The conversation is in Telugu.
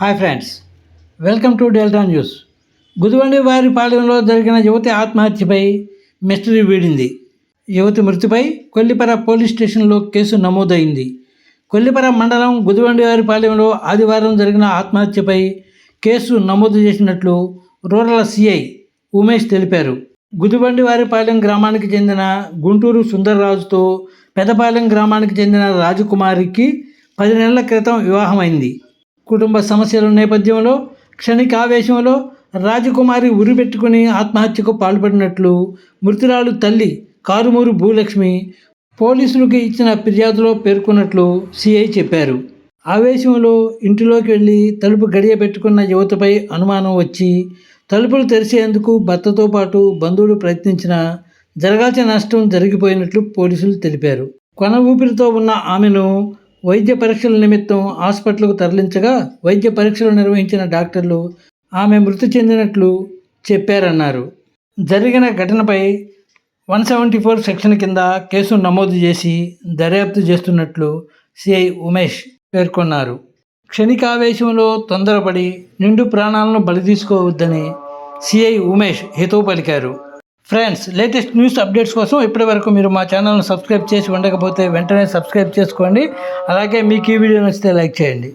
Hi friends welcome to delta news గుదివండి వారి పాలెంలో జరిగిన యువతి ఆత్మహత్యపై మిస్టరీ వీడింది. యువతి మృతిపై కొల్లిపర పోలీస్ స్టేషన్లో కేసు నమోదైంది. కొల్లిపర మండలం గుదివండి వారి పాలెంలో ఆదివారం జరిగిన ఆత్మహత్యపై కేసు నమోదు చేసినట్లు రూరల్ సిఐ ఉమేష్ తెలిపారు. గుదిబండి వారిపాలెం గ్రామానికి చెందిన గుంటూరు సుందర్రాజుతో పెదపాలెం గ్రామానికి చెందిన రాజకుమారికి పది నెలల క్రితం వివాహమైంది. కుటుంబ సమస్యల నేపథ్యంలో క్షణిక ఆవేశంలో రాజకుమారి ఉరిపెట్టుకుని ఆత్మహత్యకు పాల్పడినట్లు మృతురాలు తల్లి కారుమూరు భూలక్ష్మి పోలీసులకు ఇచ్చిన ఫిర్యాదులో పేర్కొన్నట్లు సిఐ చెప్పారు. ఆవేశంలో ఇంటిలోకి వెళ్ళి తలుపు గడియ పెట్టుకున్న యువతపై అనుమానం వచ్చి తలుపులు తెరిచేందుకు భర్తతో పాటు బంధువులు ప్రయత్నించినా జరగాల్సిన నష్టం జరిగిపోయినట్లు పోలీసులు తెలిపారు. కొన ఊపిరితో ఉన్న ఆమెను వైద్య పరీక్షల నిమిత్తం హాస్పిటల్కు తరలించగా వైద్య పరీక్షలు నిర్వహించిన డాక్టర్లు ఆమె మృతి చెందినట్లు చెప్పారన్నారు. జరిగిన ఘటనపై వన్ సెవెంటీ ఫోర్ సెక్షన్ కింద కేసు నమోదు చేసి దర్యాప్తు చేస్తున్నట్లు సిఐ ఉమేష్ పేర్కొన్నారు. క్షణికావేశంలో తొందరపడి నిండు ప్రాణాలను బలి తీసుకోవద్దని సిఐ ఉమేష్ హితవు పలికారు. ఫ్రెండ్స్ లేటెస్ట్ న్యూస్ అప్డేట్స్ కోసం ఇప్పటివరకు మీరు మా ఛానల్ను సబ్స్క్రైబ్ చేసి ఉండకపోతే వెంటనే సబ్స్క్రైబ్ చేసుకోండి. అలాగే మీకు ఈ వీడియో నచ్చితే లైక్ చేయండి.